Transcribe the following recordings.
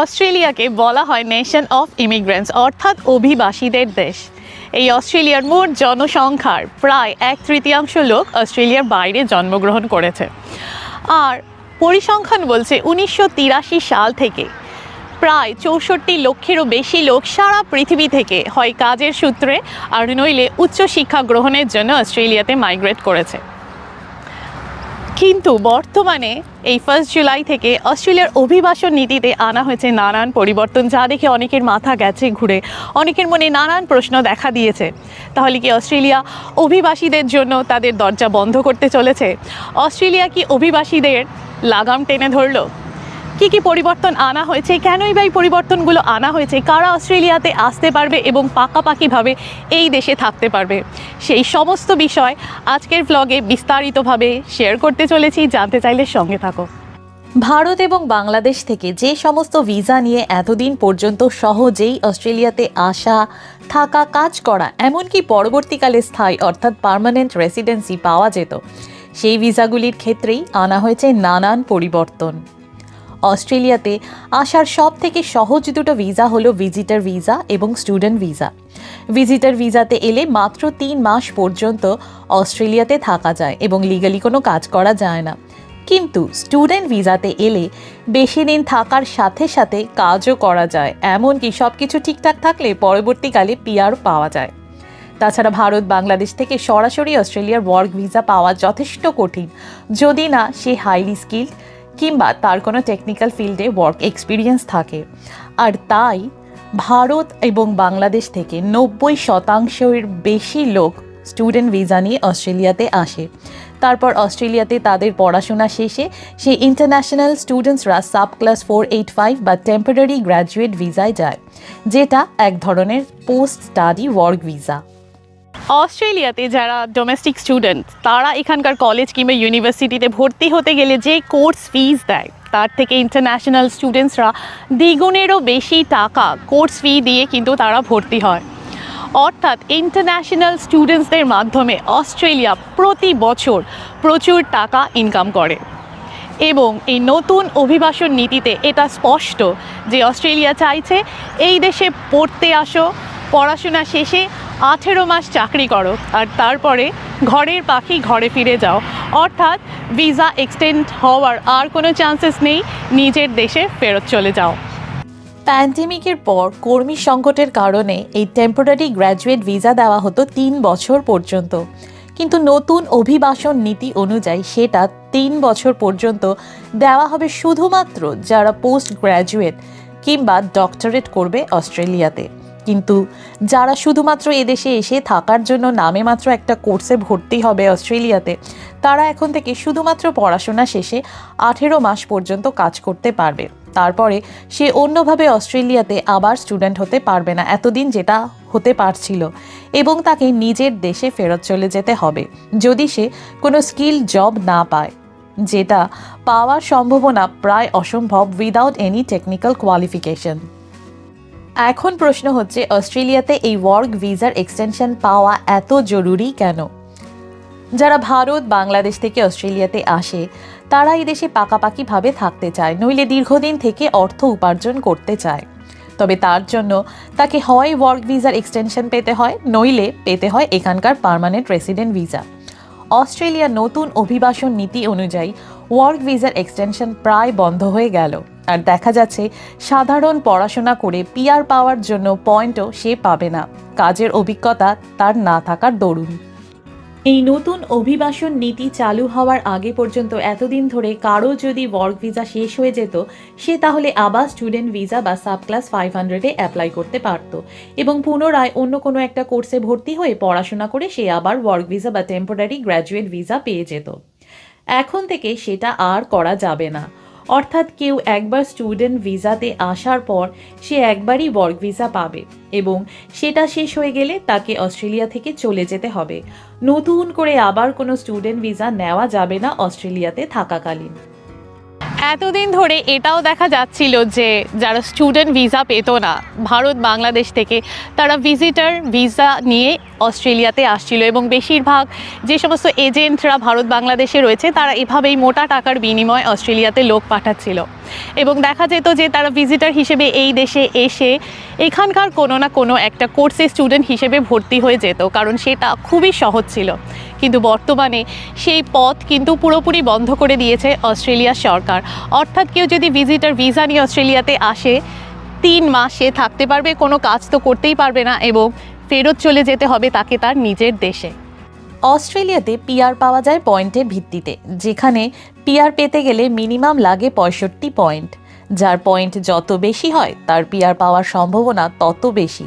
অস্ট্রেলিয়াকে বলা হয় nation of immigrants অর্থাৎ অভিবাসীদের দেশ। এই অস্ট্রেলিয়ার মোট জনসংখ্যার প্রায় এক তৃতীয়াংশ লোক অস্ট্রেলিয়ার বাইরে জন্মগ্রহণ করেছে। আর পরিসংখ্যান বলছে উনিশশো তিরাশি সাল থেকে প্রায় চৌষট্টি লক্ষেরও বেশি লোক সারা পৃথিবী থেকে হয় কাজের সূত্রে আর নইলে উচ্চশিক্ষা গ্রহণের জন্য অস্ট্রেলিয়াতে মাইগ্রেট করেছে। কিন্তু বর্তমানে এই ফার্স্ট জুলাই থেকে অস্ট্রেলিয়ার অভিবাসন নীতিতে আনা হয়েছে নানান পরিবর্তন, যা দেখে অনেকের মাথা গেছে ঘুরে। অনেকের মনে নানান প্রশ্ন দেখা দিয়েছে। তাহলে কি অস্ট্রেলিয়া অভিবাসীদের জন্য তাদের দরজা বন্ধ করতে চলেছে? অস্ট্রেলিয়া কি অভিবাসীদের লাগাম টেনে ধরলো? কি কি পরিবর্তন আনা হয়েছে? কেনই বা এই পরিবর্তনগুলো আনা হয়েছে? কারা অস্ট্রেলিয়াতে আসতে পারবে এবং পাকাপাকিভাবে এই দেশে থাকতে পারবে? সেই সমস্ত বিষয় আজকের ব্লগে বিস্তারিতভাবে শেয়ার করতে চলেছি। জানতে চাইলে সঙ্গে থাকো। ভারত এবং বাংলাদেশ থেকে যে সমস্ত ভিসা নিয়ে এতদিন পর্যন্ত সহজেই অস্ট্রেলিয়াতে আসা, থাকা, কাজ করা, এমনকি পরবর্তীকালে স্থায়ী অর্থাৎ পার্মানেন্ট রেসিডেন্সি পাওয়া যেত, সেই ভিসাগুলির ক্ষেত্রেই আনা হয়েছে নানান পরিবর্তন। অস্ট্রেলিয়াতে আসার সব থেকে সহজ দুটো ভিসা হলো ভিজিটার ভিসা এবং স্টুডেন্ট ভিসা। ভিজিটার ভিসাতে এলে মাত্র তিন মাস পর্যন্ত অস্ট্রেলিয়াতে থাকা যায় এবং লিগালি কোনো কাজ করা যায় না। কিন্তু স্টুডেন্ট ভিসাতে এলে বেশি দিন থাকার সাথে সাথে কাজও করা যায়, এমনকি সব কিছু ঠিকঠাক থাকলে পরবর্তীকালে পিআর পাওয়া যায়। তাছাড়া ভারত, বাংলাদেশ থেকে সরাসরি অস্ট্রেলিয়ার ওয়ার্ক ভিসা পাওয়া যথেষ্ট কঠিন। যদি না সে হাইলি স্কিল্ড কিংবা তার কোনো টেকনিক্যাল ফিল্ডে ওয়ার্ক এক্সপিরিয়েন্স থাকে। আর তাই ভারত এবং বাংলাদেশ থেকে নব্বই শতাংশের বেশি লোক স্টুডেন্ট ভিসা নিয়ে অস্ট্রেলিয়াতে আসে। তারপর অস্ট্রেলিয়াতে তাদের পড়াশোনা শেষে সেই international স্টুডেন্টসরা sub class four eight five বা টেম্পোরারি গ্র্যাজুয়েট ভিসায় যায়, যেটা এক ধরনের পোস্ট স্টাডি ওয়ার্ক ভিসা অস্ট্রেলিয়াতে যারা ডোমেস্টিক স্টুডেন্ট তারা এখানকার কলেজ কিংবা ইউনিভার্সিটিতে ভর্তি হতে গেলে যে কোর্স ফিজ দেয়, তার থেকে ইন্টারন্যাশনাল স্টুডেন্টসরা দ্বিগুণেরও বেশি টাকা কোর্স ফি দিয়ে কিন্তু তারা ভর্তি হয়। অর্থাৎ ইন্টারন্যাশনাল স্টুডেন্টসদের মাধ্যমে অস্ট্রেলিয়া প্রতি বছর প্রচুর টাকা ইনকাম করে। এবং এই নতুন অভিবাসন নীতিতে এটা স্পষ্ট যে অস্ট্রেলিয়া চাইছে, এই দেশে পড়তে আসো, পড়াশোনা শেষে আঠেরো মাস চাকরি করো আর তারপরে ঘরের পাখি ঘরে ফিরে যাও। অর্থাৎ ভিসা এক্সটেন্ড হওয়ার আর কোনো চান্সেস নেই, নিজের দেশে ফেরত চলে যাও। প্যান্ডেমিকের পর কর্মী সংকটের কারণে এই টেম্পোরারি গ্র্যাজুয়েট ভিসা দেওয়া হতো তিন বছর পর্যন্ত। কিন্তু নতুন অভিবাসন নীতি অনুযায়ী সেটা তিন বছর পর্যন্ত দেওয়া হবে শুধুমাত্র যারা পোস্ট গ্র্যাজুয়েট কিংবা ডক্টরেট করবে অস্ট্রেলিয়াতে। কিন্তু যারা শুধুমাত্র এদেশে এসে থাকার জন্য নামে মাত্র একটা কোর্সে ভর্তি হবে অস্ট্রেলিয়াতে, তারা এখন থেকে শুধুমাত্র পড়াশোনা শেষে আঠেরো মাস পর্যন্ত কাজ করতে পারবে। তারপরে সে অন্যভাবে অস্ট্রেলিয়াতে আবার স্টুডেন্ট হতে পারবে না, এতদিন যেটা হতে পারছিল এবং তাকে নিজের দেশে ফেরত চলে যেতে হবে, যদি সে কোনো স্কিল জব না পায়, যেটা পাওয়ার সম্ভাবনা প্রায় অসম্ভব উইদাউট এনি টেকনিক্যাল কোয়ালিফিকেশন এখন প্রশ্ন হচ্ছে, অস্ট্রেলিয়াতে এই ওয়ার্ক ভিসার এক্সটেনশন পাওয়া এত জরুরি কেন? যারা ভারত, বাংলাদেশ থেকে অস্ট্রেলিয়াতে আসে, তারা এই দেশে পাকাপাকিভাবে থাকতে চায়, নইলে দীর্ঘদিন থেকে অর্থ উপার্জন করতে চায়। তবে তার জন্য তাকে হয় ওয়ার্ক ভিসার এক্সটেনশন পেতে হয়, নইলে পেতে হয় এখানকার পার্মানেন্ট রেসিডেন্ট ভিসা। অস্ট্রেলিয়ার নতুন অভিবাসন নীতি অনুযায়ী ওয়ার্ক ভিসার এক্সটেনশন প্রায় বন্ধ হয়ে গেল। আর দেখা যাচ্ছে সাধারণ পড়াশোনা করে পিআর পাওয়ার জন্য পয়েন্টও সে পাবে না। কাজের অভিজ্ঞতা তার না থাকার দরুন। এই নতুন অভিবাসন নীতি চালু হওয়ার আগে পর্যন্ত এতদিন ধরে কারও যদি ওয়ার্ক ভিসা শেষ হয়ে যেত, সে তাহলে আবার স্টুডেন্ট ভিসা বা সাব ক্লাস ফাইভ হান্ড্রেডে অ্যাপ্লাই করতে পারতো এবং পুনরায় অন্য কোনো একটা কোর্সে ভর্তি হয়ে পড়াশোনা করে সে আবার ওয়ার্ক ভিসা বা টেম্পোরারি গ্র্যাজুয়েট ভিসা পেয়ে যেত। এখন থেকে সেটা আর করা যাবে না। অর্থাৎ কেউ একবার স্টুডেন্ট ভিসাতে আসার পর সে একবারই ওয়ার্ক ভিসা পাবে এবং সেটা শেষ হয়ে গেলে তাকে অস্ট্রেলিয়া থেকে চলে যেতে হবে। নতুন করে আবার কোনো স্টুডেন্ট ভিসা নেওয়া যাবে না অস্ট্রেলিয়াতে থাকাকালীন। এতদিন ধরে এটাও দেখা যাচ্ছিল যে যারা স্টুডেন্ট ভিসা পেত না, ভারত, বাংলাদেশ থেকে তারা ভিজিটার ভিসা নিয়ে অস্ট্রেলিয়াতে আসছিল এবং বেশিরভাগ যে সমস্ত এজেন্টরা ভারত, বাংলাদেশে রয়েছে, তারা এভাবেই মোটা টাকার বিনিময়ে অস্ট্রেলিয়াতে লোক পাঠাচ্ছিল। এবং দেখা যেত যে তারা ভিজিটার হিসেবে এই দেশে এসে এখানকার কোনো না কোনো একটা কোর্সে স্টুডেন্ট হিসেবে ভর্তি হয়ে যেত, কারণ সেটা খুবই সহজ ছিল। কিন্তু বর্তমানে সেই পথ কিন্তু পুরোপুরি বন্ধ করে দিয়েছে অস্ট্রেলিয়া সরকার। অর্থাৎ কেউ যদি ভিজিটার ভিসা নিয়ে অস্ট্রেলিয়াতে আসে, তিন মাসে থাকতে পারবে, কোনো কাজ তো করতেই পারবে না এবং ফেরত চলে যেতে হবে তাকে তার নিজের দেশে। অস্ট্রেলিয়াতে পিআর পাওয়া যায় পয়েন্টের ভিত্তিতে, যেখানে পিআর পেতে গেলে মিনিমাম লাগে পঁয়ষট্টি পয়েন্ট। যার পয়েন্ট যত বেশি হয়, তার পিআর পাওয়ার সম্ভাবনা তত বেশি।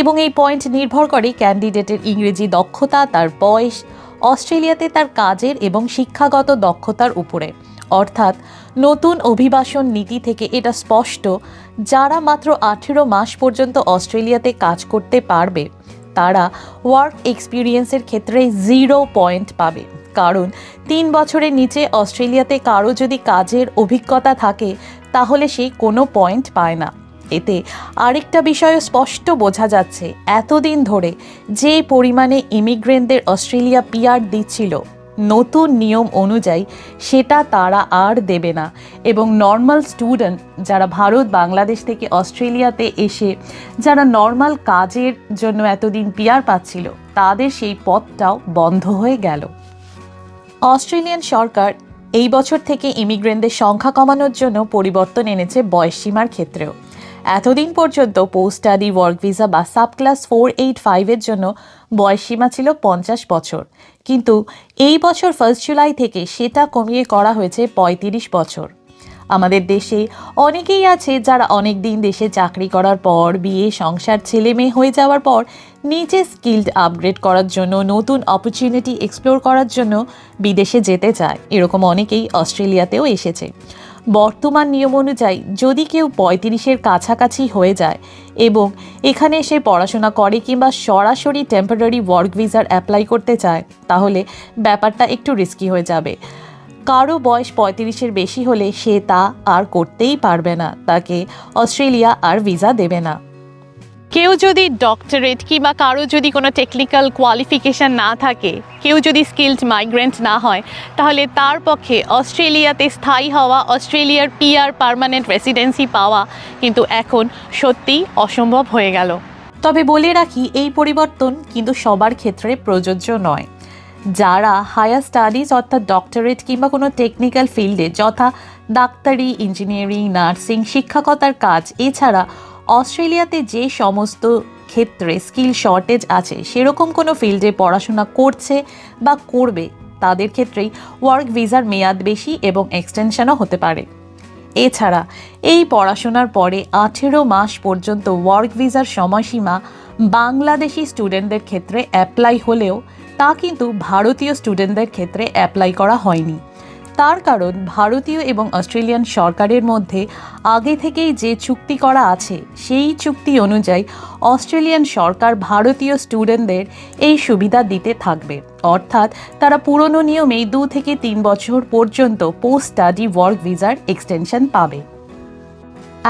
এবং এই পয়েন্ট নির্ভর করে ক্যান্ডিডেটের ইংরেজি দক্ষতা, তার বয়স অস্ট্রেলিয়াতে তার কাজের এবং শিক্ষাগত দক্ষতার উপরে। অর্থাৎ নতুন অভিবাসন নীতি থেকে এটা স্পষ্ট, যারা মাত্র আঠেরো মাস পর্যন্ত অস্ট্রেলিয়াতে কাজ করতে পারবে, তারা ওয়ার্ক এক্সপিরিয়েন্সের ক্ষেত্রে জিরো পয়েন্ট পাবে। কারণ তিন বছরের নিচে অস্ট্রেলিয়াতে কারও যদি কাজের অভিজ্ঞতা থাকে, তাহলে সে কোনো পয়েন্ট পায় না। আরেকটা বিষয় স্পষ্ট বোঝা যাচ্ছে। এতদিন ধরে যে পরিমাণে ইমিগ্রেন্টদের অস্ট্রেলিয়া পিআর দিচ্ছিল, নতুন নিয়ম অনুযায়ী সেটা তারা আর দেবে না এবং নর্মাল স্টুডেন্ট যারা ভারত, বাংলাদেশ থেকে অস্ট্রেলিয়াতে এসে যারা নর্মাল কাজের জন্য এতদিন পিয়ার পাচ্ছিল, তাদের সেই পথটাও বন্ধ হয়ে গেল। অস্ট্রেলিয়ান সরকার এই বছর থেকে ইমিগ্রেন্টদের সংখ্যা কমানোর জন্য পরিবর্তন এনেছে বয়সসীমার ক্ষেত্রেও। এতদিন পর্যন্ত পোস্ট স্টাডি ওয়ার্ক ভিসা বা সাব ক্লাস ফোর এইট ফাইভের জন্য বয়সসীমা ছিল পঞ্চাশ বছর। কিন্তু এই বছর ফার্স্ট জুলাই থেকে সেটা কমিয়ে করা হয়েছে পঁয়ত্রিশ বছর। আমাদের দেশে অনেকেই আছে যারা অনেক দিন দেশে চাকরি করার পর, বিয়ে, সংসার, ছেলে মেয়ে হয়ে যাওয়ার পর নিজে স্কিল্ড আপগ্রেড করার জন্য, নতুন অপরচুনিটি এক্সপ্লোর করার জন্য বিদেশে যেতে চায়। এরকম অনেকেই অস্ট্রেলিয়াতেও এসেছে। বর্তমান নিয়ম অনুযায়ী যদি কেউ পঁয়ত্রিশের কাছাকাছি হয়ে যায় এবং এখানে এসে পড়াশোনা করে কিংবা সরাসরি টেম্পোরারি ওয়ার্ক ভিসার অ্যাপ্লাই করতে চায়, তাহলে ব্যাপারটা একটু রিস্কি হয়ে যাবে। কারও বয়স পঁয়ত্রিশের বেশি হলে সে তা আর করতেই পারবে না। তাকে অস্ট্রেলিয়া আর ভিসা দেবে না। কেউ যদি ডক্টরেট কিংবা কারও যদি কোনো টেকনিক্যাল কোয়ালিফিকেশান না থাকে, কেউ যদি স্কিলড মাইগ্রেন্ট না হয়, তাহলে তার পক্ষে অস্ট্রেলিয়াতে স্থায়ী হওয়া, অস্ট্রেলিয়ার পিআর পার্মানেন্ট রেসিডেন্সি পাওয়া কিন্তু এখন সত্যিই অসম্ভব হয়ে গেল। তবে বলে রাখি, এই পরিবর্তন কিন্তু সবার ক্ষেত্রে প্রযোজ্য নয়। যারা হায়ার স্টাডিজ অর্থাৎ ডক্টরেট কিংবা কোনো টেকনিক্যাল ফিল্ডে যথা ডাক্তারি ইঞ্জিনিয়ারিং নার্সিং শিক্ষকতার কাজ, এছাড়া অস্ট্রেলিয়াতে যে সমস্ত ক্ষেত্রে স্কিল শর্টেজ আছে, সেরকম কোনো ফিল্ডে পড়াশোনা করছে বা করবে, তাদের ক্ষেত্রেই ওয়ার্ক ভিসার মেয়াদ বেশি এবং এক্সটেনশনও হতে পারে। এছাড়া, এই পড়াশোনার পরে আঠেরো মাস পর্যন্ত ওয়ার্ক ভিসার সময়সীমা বাংলাদেশি স্টুডেন্টদের ক্ষেত্রে অ্যাপ্লাই হলেও তা কিন্তু ভারতীয় স্টুডেন্টদের ক্ষেত্রে অ্যাপ্লাই করা হয়নি। তার কারণ ভারতীয় এবং অস্ট্রেলিয়ান সরকারের মধ্যে আগে থেকেই যে চুক্তি করা আছে, সেই চুক্তি অনুযায়ী অস্ট্রেলিয়ান সরকার ভারতীয় স্টুডেন্টদের এই সুবিধা দিতে থাকবে। অর্থাৎ তারা পুরনো নিয়মেই দু থেকে তিন বছর পর্যন্ত পোস্ট স্টাডি ওয়ার্ক ভিসার এক্সটেনশন পাবে।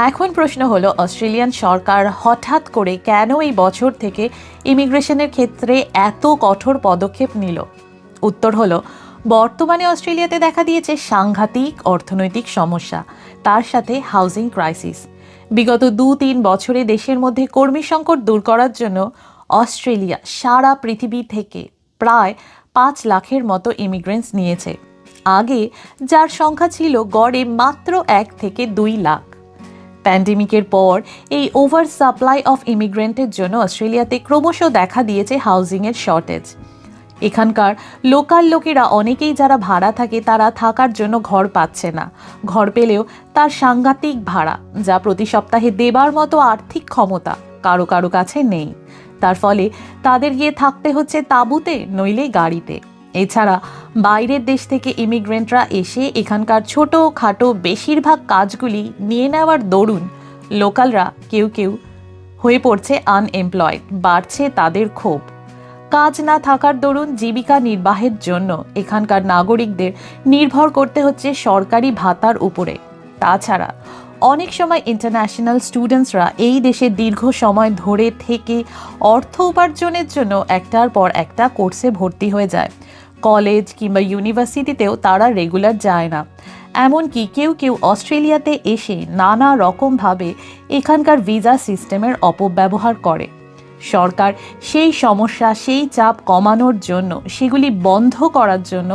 এখন প্রশ্ন হলো, অস্ট্রেলিয়ান সরকার হঠাৎ করে কেন এই বছর থেকে ইমিগ্রেশনের ক্ষেত্রে এত কঠোর পদক্ষেপ নিল? উত্তর হলো বর্তমানে অস্ট্রেলিয়াতে দেখা দিয়েছে সাংঘাতিক অর্থনৈতিক সমস্যা, তার সাথে হাউজিং ক্রাইসিস বিগত দু তিন বছরে দেশের মধ্যে কর্মী সংকট দূর করার জন্য অস্ট্রেলিয়া সারা পৃথিবী থেকে প্রায় পাঁচ লাখের মতো ইমিগ্রেন্টস নিয়েছে। আগে যার সংখ্যা ছিল গড়ে মাত্র এক থেকে দুই লাখ। প্যান্ডেমিকের পর এই ওভার সাপ্লাই অফ ইমিগ্রেন্টের জন্য অস্ট্রেলিয়াতে ক্রমশ দেখা দিয়েছে হাউজিংয়ের শর্টেজ এখানকার লোকাল লোকেরা অনেকেই যারা ভাড়া থাকে, তারা থাকার জন্য ঘর পাচ্ছে না। ঘর পেলেও তার সাংঘাতিক ভাড়া, যা প্রতি সপ্তাহে দেবার মতো আর্থিক ক্ষমতা কারও কারও কাছে নেই। তার ফলে তাদের গিয়ে থাকতে হচ্ছে তাঁবুতে, নইলে গাড়িতে। এছাড়া বাইরের দেশ থেকে ইমিগ্রেন্টরা এসে এখানকার ছোট খাটো বেশিরভাগ কাজগুলি নিয়ে নেওয়ার দরুন লোকালরা কেউ কেউ হয়ে পড়ছে আনএমপ্লয়েড বাড়ছে তাদের ক্ষোভ। কাজ না থাকার দরুন জীবিকা নির্বাহের জন্য এখানকার নাগরিকদের নির্ভর করতে হচ্ছে সরকারি ভাতার উপরে। তাছাড়া অনেক সময় ইন্টারন্যাশনাল স্টুডেন্টসরা এই দেশে দীর্ঘ সময় ধরে থেকে অর্থ উপার্জনের জন্য একটার পর একটা কোর্সে ভর্তি হয়ে যায়। কলেজ কিংবা ইউনিভার্সিটিতেও তারা রেগুলার যায় না। এমনকি কেউ কেউ অস্ট্রেলিয়াতে এসে নানা রকমভাবে এখানকার ভিসা সিস্টেমের অপব্যবহার করে। সরকার সেই সমস্যা, সেই চাপ কমানোর জন্য, সেগুলি বন্ধ করার জন্য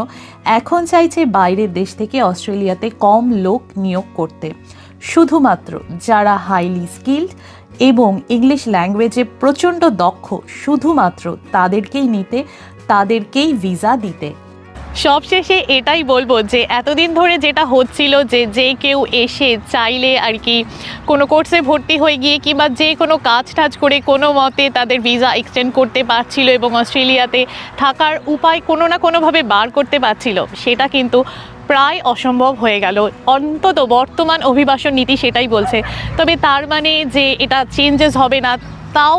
এখন চাইছে বাইরের দেশ থেকে অস্ট্রেলিয়াতে কম লোক নিয়োগ করতে। শুধুমাত্র যারা হাইলি স্কিল্ড এবং ইংলিশ ল্যাঙ্গুয়েজে প্রচণ্ড দক্ষ, শুধুমাত্র তাদেরকেই নিতে, তাদেরকেই ভিসা দিতে। সবশেষে এটাই বলব যে এতদিন ধরে যেটা হচ্ছিল যে যে কেউ এসে চাইলে আর কি কোনো কোর্সে ভর্তি হয়ে গিয়ে কিংবা যে কোনো কাজ টাজ করে কোনো মতে তাদের ভিসা এক্সটেন্ড করতে পারছিল এবং অস্ট্রেলিয়াতে থাকার উপায় কোনো না কোনোভাবে বার করতে পারছিল, সেটা কিন্তু প্রায় অসম্ভব হয়ে গেল। অন্তত বর্তমান অভিবাসন নীতি সেটাই বলছে। তবে তার মানে যে এটা চেঞ্জেস হবে না তাও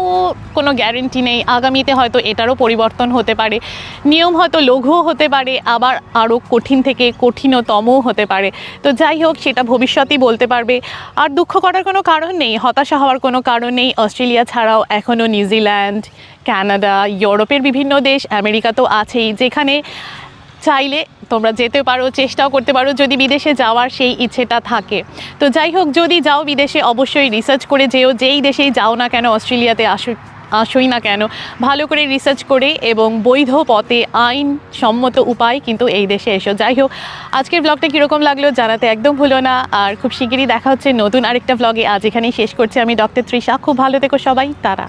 কোনো গ্যারেন্টি নেই। আগামীতে হয়তো এটারও পরিবর্তন হতে পারে। নিয়ম হয়তো লঘুও হতে পারে, আবার আরও কঠিন থেকে কঠিনতমও হতে পারে। তো যাই হোক, সেটা ভবিষ্যতেই বলতে পারবে। আর দুঃখ করার কোনো কারণ নেই, হতাশা হওয়ার কোনো কারণ নেই। অস্ট্রেলিয়া ছাড়াও এখনও নিউজিল্যান্ড, কানাডা, ইউরোপের বিভিন্ন দেশ, আমেরিকা তো আছেই, যেখানে চাইলে তোমরা যেতে পারো, চেষ্টাও করতে পারো যদি বিদেশে যাওয়ার সেই ইচ্ছেটা থাকে। তো যাই হোক, যদি যাও বিদেশে অবশ্যই রিসার্চ করে যেও, যেই দেশেই যাও না কেন, অস্ট্রেলিয়াতে আসো, আসোই না কেন, ভালো করে রিসার্চ করে এবং বৈধ পথে আইন সম্মত উপায় কিন্তু এই দেশে এসো। যাই হোক, আজকের ব্লগটা কীরকম লাগল জানাতে একদম ভুলো না। আর খুব শিগগিরই দেখা হচ্ছে নতুন আরেকটা ব্লগে আজ এখানেই শেষ করছি। আমি ডক্টর ত্রিশা। খুব ভালো থেকো সবাই। তারা।